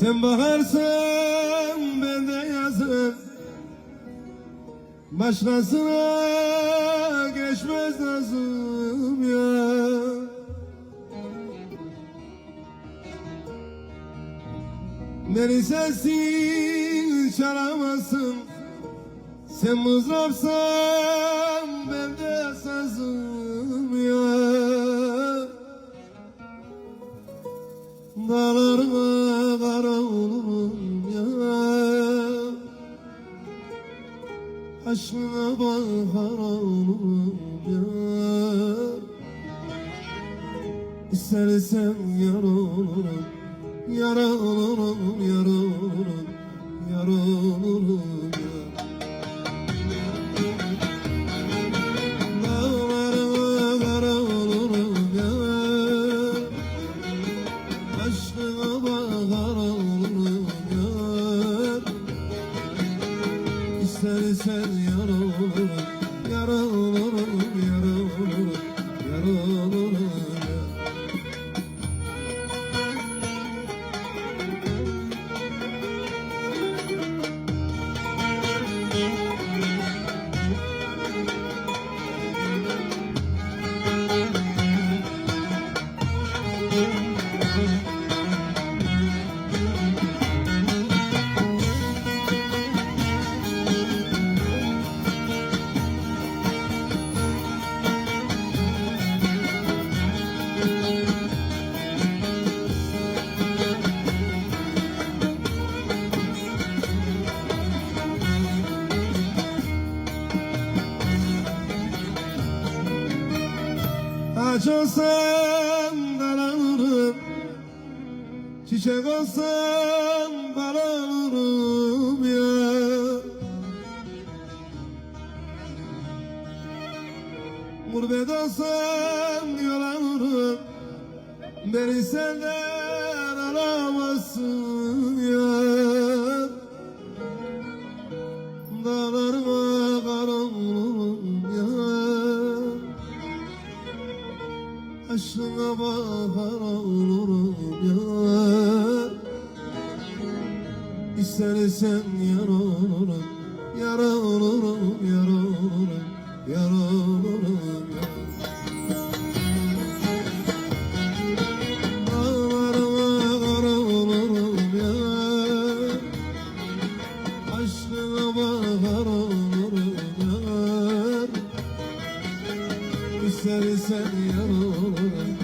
Sen baharsan ben de yazım Başkasına geçmez nazım ya. Beni sensin çalamazsın Sen mızrapsan ben de sazım ya. Dağlarıma kara Aşkına bakar olurum ya İstersen yar olurum Yar olurum İstersen yar olurum Yar olurum, yar olurum Yar olurum olsam dalanırım Çiçek olsam olurum ya. Gurbet olsam yol alırım Beni senden Aşkına bakar olurum ya. İstersen yar olurum Yar olurum, yar olurum Yar olurum ya. Dağlarıma kar olurum ya. Aşkına bakar olurum yar İstersen yar doing